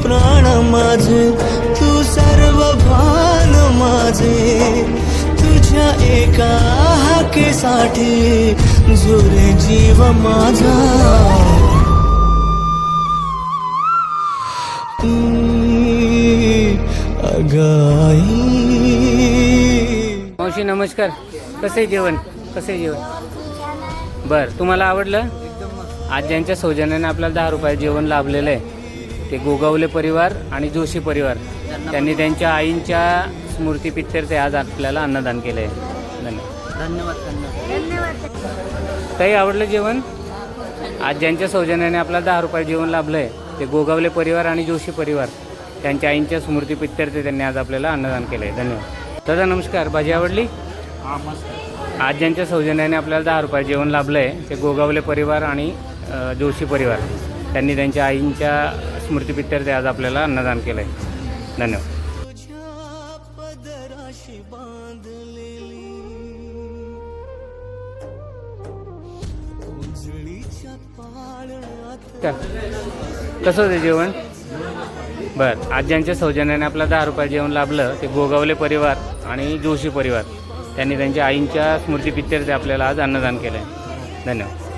प्राण माझे तू सर्व भान माझे. तुझ्या एका हाकेसाठी जुरे जीव माझा. अगाई मावशी नमस्कार. कसं आहे जेवण? कसं आहे जेवण? बरं तुम्हाला आवडलं? आज ज्यांच्या सौजन्याने आपल्याला दहा रुपये जेवण लाभलेलं आहे ते गोगावले परिवार आणि जोशी परिवार. त्यांनी त्यांच्या आईंच्या स्मृतीपित्यर्थ आज आपल्याला अन्नदान केलं आहे धन्यवाद धन्यवाद. काही आवडलं जेवण? आज ज्यांच्या सौजन्याने आपल्याला दहा रुपये जेवण लाभलं आहे ते गोगावले परिवार आणि जोशी परिवार. त्यांच्या आईंच्या स्मृतीपित्यर्थ त्यांनी आज आपल्याला अन्नदान केलं आहे धन्यवाद. दादा नमस्कार. भाजी आवडली? आज ज्यांच्या सौजन्याने आपल्याला दहा रुपये जेवण लाभलं आहे ते गोगावले परिवार आणि जोशी परिवार. त्यांनी त्यांच्या आईंच्या स्मृतीपित्यर्थ आज आपल्याला अन्नदान केलं आहे धन्यवाद कसं होतं जेवण? बरं. आज ज्यांच्या सौजन्याने आपला दहा रुपये जेवण लाभलं ते गोगावले परिवार आणि जोशी परिवार. त्यांनी त्यांच्या आईंच्या स्मृतीपित्यर्थ आपल्याला आज अन्नदान केलं आहे धन्यवाद.